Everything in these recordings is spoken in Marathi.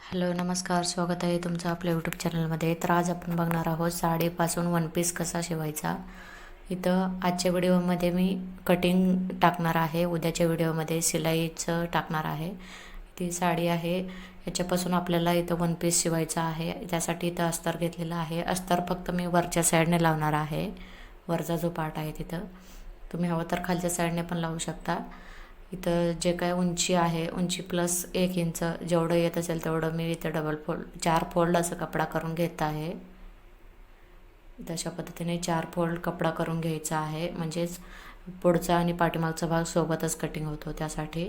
हॅलो नमस्कार स्वागत आहे तुमचं आपल्या यूट्यूब चॅनलमध्ये तर आज आपण बघणार आहोत साडीपासून वन पीस कसा शिवायचा. इथं आजच्या व्हिडिओमध्ये मी कटिंग टाकणार आहे. उद्याच्या व्हिडिओमध्ये शिलाईचं टाकणार आहे. ती साडी आहे. याच्यापासून आपल्याला इथं वन पीस शिवायचा आहे. त्यासाठी इथं अस्तर घेतलेलं आहे. अस्तर फक्त मी वरच्या साईडने लावणार आहे. वरचा जो पार्ट आहे तिथं. तुम्ही हवं तर खालच्या साईडने पण लावू शकता. इथं जे काय उंची आहे उंची प्लस एक इंच जेवढं येत असेल तेवढं मी इथं डबल फोल्ड चार फोल्ड असं कपडा करून घेत आहे. तशा पद्धतीने चार फोल्ड कपडा करून घ्यायचा आहे. म्हणजेच पुढचा आणि पाठीमागचा भाग सोबतच कटिंग होतो त्यासाठी.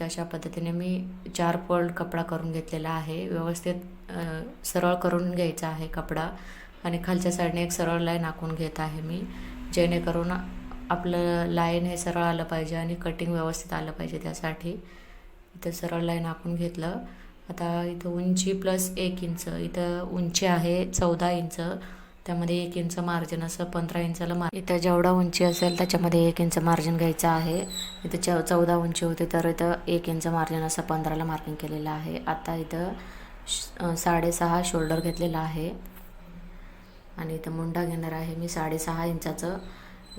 तशा पद्धतीने मी चार फोल्ड कपडा करून घेतलेला आहे. व्यवस्थित सरळ करून घ्यायचा आहे कपडा. आणि खालच्या साईडने एक सरळ लाईन आखून घेत आहे मी. जेणेकरून आपलं लाईन हे सरळ आलं पाहिजे आणि कटिंग व्यवस्थित आलं पाहिजे त्यासाठी. इथं सरळ लाईन आपण घेतलं. आता इथं उंची प्लस एक इंच इथं उंची आहे चौदा इंच त्यामध्ये एक इंच मार्जिन असं पंधरा इंचाला मार इथं जेवढा उंची असेल त्याच्यामध्ये एक इंच मार्जिन घ्यायचं आहे. इथं च चौदा उंची होती तर इथं एक इंच मार्जिन असं पंधराला मार्किंग केलेलं आहे. आता इथं साडेसहा शोल्डर घेतलेला आहे. आणि इथं मुंडा घेणार आहे मी साडेसहा इंचाचं.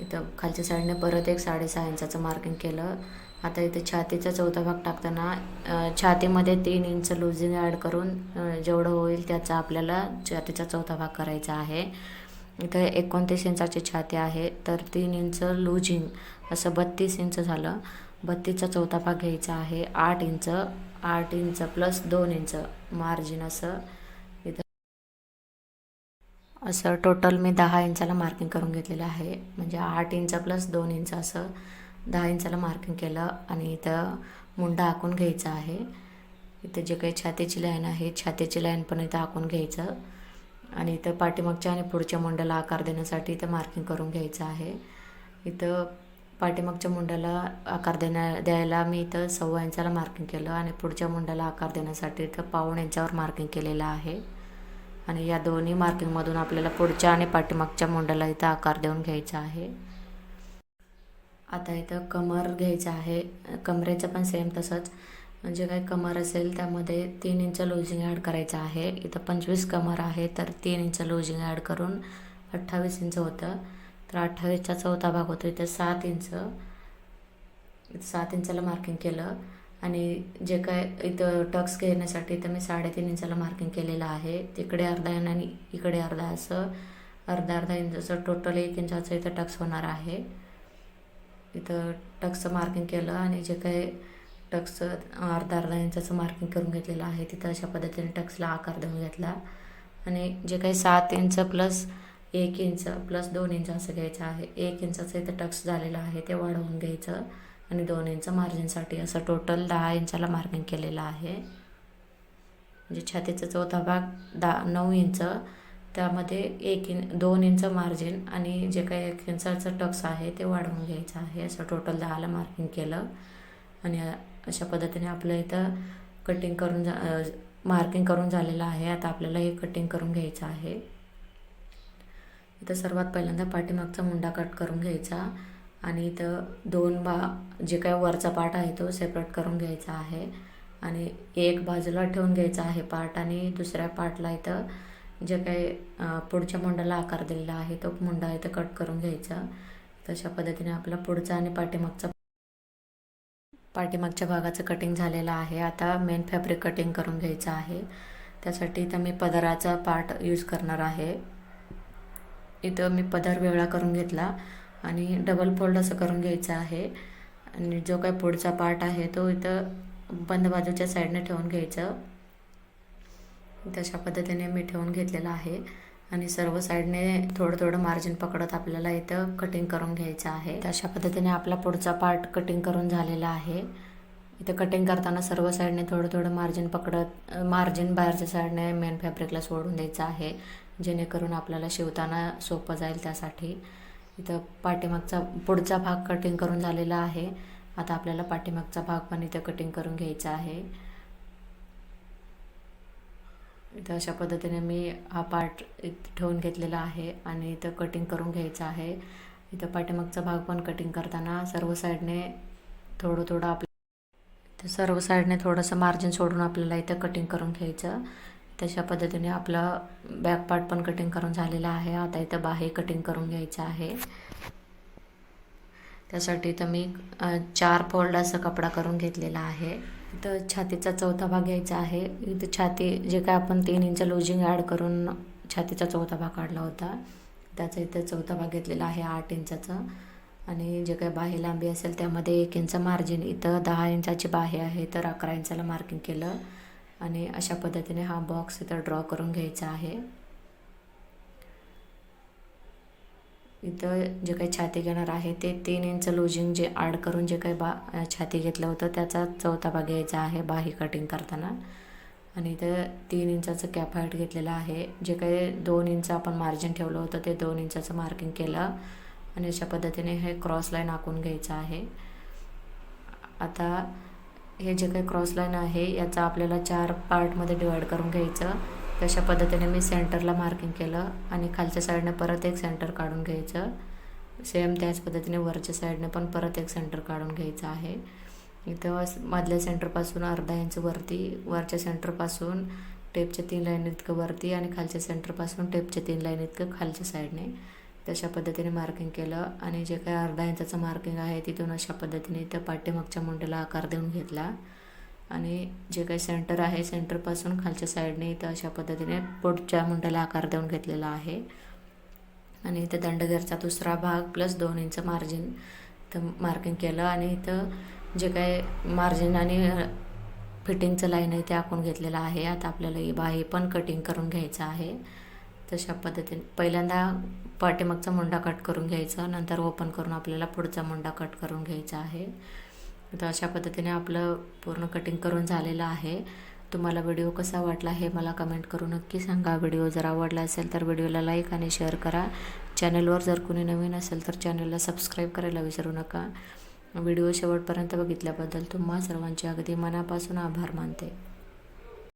इथं खालच्या साईडने परत एक साडेसहा इंचाचं मार्किंग केलं. आता इथे छातीचा चौथा भाग टाकताना छातीमध्ये तीन इंच लुझिंग ॲड करून जेवढं होईल त्याचा आपल्याला छातीचा चौथा भाग करायचा आहे. इथं एकोणतीस इंचाची छाती आहे तर तीन इंच लुझिंग असं बत्तीस इंच झालं. बत्तीसचा चौथा भाग घ्यायचा आहे आठ इंच आठ इंच प्लस दोन इंच मार्जिन असं. असं टोटल मी दहा इंचाला मार्किंग करून घेतलेलं आहे. म्हणजे आठ इंच प्लस दोन इंच असं दहा इंचाला मार्किंग केलं आणि इथं मुंडा आखून घ्यायचा आहे. इथं जे काही छातीची लाईन आहे छातीची लाईन पण इथं आखून घ्यायचं. आणि इथं पाठीमागच्या आणि पुढच्या मुंड्याला आकार देण्यासाठी इथं मार्किंग करून घ्यायचं आहे. इथं पाठीमागच्या मुंड्याला आकार देण्या द्यायला मी इथं सव्वा इंचाला मार्किंग केलं आणि पुढच्या मुंड्याला आकार देण्यासाठी इथं पाऊण इंचावर मार्किंग केलेलं आहे. आणि या दोन्ही मार्किंगमधून आपल्याला पुढच्या आणि पाठीमागच्या मुंड्याला इथं आकार देऊन घ्यायचा आहे. आता इथं कमर घ्यायचं आहे. कमरेचं पण सेम तसंच. म्हणजे काय कमर असेल त्यामध्ये तीन इंच लूजिंग ॲड करायचं आहे. इथं पंचवीस कमर आहे तर तीन इंच लूजिंग ॲड करून अठ्ठावीस इंच होतं. तर अठ्ठावीसचा चौथा भाग होतो. इथं सात इंच. सात इंचाला मार्किंग केलं. आणि जे काय इथं टक्स घेण्यासाठी इथं मी साडेतीन इंचाला मार्किंग केलेलं आहे. तिकडे अर्धा इंच आणि इकडे अर्धा असं अर्धा अर्धा इंचाचं टोटल एक इंचाचं इथं टक्स होणार आहे. इथं टक्सचं मार्किंग केलं आणि जे काही टक्सचं अर्धा अर्धा इंचाचं मार्किंग करून घेतलेलं आहे तिथं अशा पद्धतीने टक्सला आकार देऊन घेतला. आणि जे काही सात इंच प्लस एक इंच प्लस दोन इंच असं घ्यायचं आहे. एक इंचाचं इथं टक्स झालेलं आहे ते वाढवून घ्यायचं. आणि दोन इंच मार्जिनसाठी असं टोटल दहा इंचाला मार्किंग केलेलं आहे. म्हणजे छातीचा चौथा भाग दहा नऊ इंच त्यामध्ये एक इंच दोन इंच मार्जिन आणि जे काही एक इंचाचं टक्स आहे ते वाढवून घ्यायचं आहे. असं टोटल दहाला मार्किंग केलं. आणि अशा पद्धतीने आपलं इथं कटिंग करून जा मार्किंग करून झालेलं आहे. आता आपल्याला हे कटिंग करून घ्यायचं आहे. इथं सर्वात पहिल्यांदा पाठीमागचा मुंडा कट करून घ्यायचा. आणि इथं दोन बा जे काय वरचा पार्ट आहे तो सेपरेट करून घ्यायचा आहे. आणि एक बाजूला ठेवून घ्यायचा आहे पार्ट आणि दुसऱ्या पार्टला इथं जे काही पुढच्या मुंडाला आकार दिलेला आहे तो मुंडा इथं कट करून घ्यायचा. तशा पद्धतीने आपला पुढचा आणि पाठीमागचा पाठीमागच्या भागाचं कटिंग झालेलं आहे. आता मेन फॅब्रिक कटिंग करून घ्यायचं आहे. त्यासाठी इथं मी पदराचा पार्ट यूज करणार आहे. इथं मी पदर वेगळा करून घेतला. आणि डबल फोल्ड असं करून घ्यायचं आहे. आणि जो काही पुढचा पार्ट आहे तो इथं बंद बाजूच्या साईडने ठेवून घ्यायचं. तशा पद्धतीने मी ठेवून घेतलेलं आहे. आणि सर्व साईडने थोडं थोडं मार्जिन पकडत आपल्याला इथं कटिंग करून घ्यायचं आहे. तशा पद्धतीने आपला पुढचा पार्ट कटिंग करून झालेला आहे. इथं कटिंग करताना सर्व साईडने थोडं थोडं मार्जिन पकडत मार्जिन बाहेरच्या साईडने मेन फॅब्रिकला सोडून द्यायचं आहे. जेणेकरून आपल्याला शिवताना सोपं जाईल त्यासाठी. इथं पाठीमागचा पुढचा भाग कटिंग करून झालेला आहे. आता आपल्याला पाठीमागचा भाग पण इथं कटिंग करून घ्यायचा आहे. इथं अशा पद्धतीने मी हा पार्ट ठेवून घेतलेला आहे आणि इथं कटिंग करून घ्यायचं आहे. इथं पाठीमागचा भाग पण कटिंग करताना सर्व साईडने थोडं थोडं आपलं सर्व साईडने थोडंसं मार्जिन सोडून आपल्याला इथं कटिंग करून घ्यायचं. तशा पद्धतीने आपलं बॅक पार्ट पण कटिंग करून झालेला आहे. आता इथं बाहे कटिंग करून घ्यायचं आहे. त्यासाठी इथं मी चार फोल्ड असं कपडा करून घेतलेला आहे. इथं छातीचा चौथा भाग घ्यायचा आहे. इथं छाती जे काय आपण तीन इंच लोजिंग ॲड करून छातीचा चौथा भाग काढला होता त्याचा इथं चौथा भाग घेतलेला आहे आठ इंचाचा आणि जे काही बाहे लांबी असेल त्यामध्ये एक इंच मार्जिन इथं दहा इंचाची बाहे आहे तर अकरा इंचाला मार्किंग केलं. आणि अशा पद्धतीने हा बॉक्स इथं ड्रॉ करून घ्यायचा आहे. इथं जे काही छाती घेणार आहे ते तीन इंच लुजिंग जे ॲड करून जे काही बा छाती घेतलं होतं त्याचा चौथा भाग घ्यायचा आहे बाही कटिंग करताना. आणि इथं तीन इंचाचं कॅप हाईट घेतलेलं आहे. जे काही दोन इंच आपण मार्जिन ठेवलं होतं ते दोन इंचाचं मार्किंग केलं. आणि अशा पद्धतीने हे क्रॉस लाईन आखून घ्यायचं आहे. आता हे जे काही क्रॉस लाईन आहे याचा आपल्याला चार पार्टमध्ये डिवाईड करून घ्यायचं. तशा पद्धतीने मी सेंटरला मार्किंग केलं आणि खालच्या साईडने परत एक सेंटर काढून घ्यायचं. सेम त्याच पद्धतीने वरच्या साईडने पण परत एक सेंटर काढून घ्यायचं आहे. इथं मधल्या सेंटरपासून अर्धा इंच वरती वरच्या सेंटरपासून टेपच्या तीन लाईन इतकं वरती आणि खालच्या सेंटरपासून टेपच्या तीन लाईन इतकं खालच्या साईडने तशा पद्धतीने मार्किंग केलं आणि जे काही अर्धा इंचाचं मार्किंग आहे तिथून अशा पद्धतीने इथं पाठीमागच्या मुंडेला आकार देऊन घेतला. आणि जे काही सेंटर आहे सेंटरपासून खालच्या साईडने इथं अशा पद्धतीने पुढच्या मुंड्याला आकार देऊन घेतलेला आहे. आणि इथं दंडगेरचा दुसरा भाग प्लस दोन इंच मार्जिन इथं मार्किंग केलं आणि इथं जे काही मार्जिन आणि फिटिंगचं लाईन आहे ते आखून घेतलेलं आहे. आता आपल्याला ही बाही पण कटिंग करून घ्यायचं आहे. तशा पद्धतीने. पहिल्यांदा पाठीमागचा मुंडा कट करून घ्यायचा नंतर ओपन करून आपल्याला पुढचा मुंडा कट करून घ्यायचा आहे. तर अशा पद्धतीने आपलं पूर्ण कटिंग करून झालेलं आहे. तुम्हाला व्हिडिओ कसा वाटला हे मला कमेंट करून नक्की सांगा. व्हिडिओ जर आवडला असेल तर व्हिडिओला लाईक आणि शेअर करा. चॅनलवर जर कोणी नवीन असेल तर चॅनलला सबस्क्राईब करायला विसरू नका. व्हिडिओ शेवटपर्यंत बघितल्याबद्दल तुम्हा सर्वांचे अगदी मनापासून आभार मानते.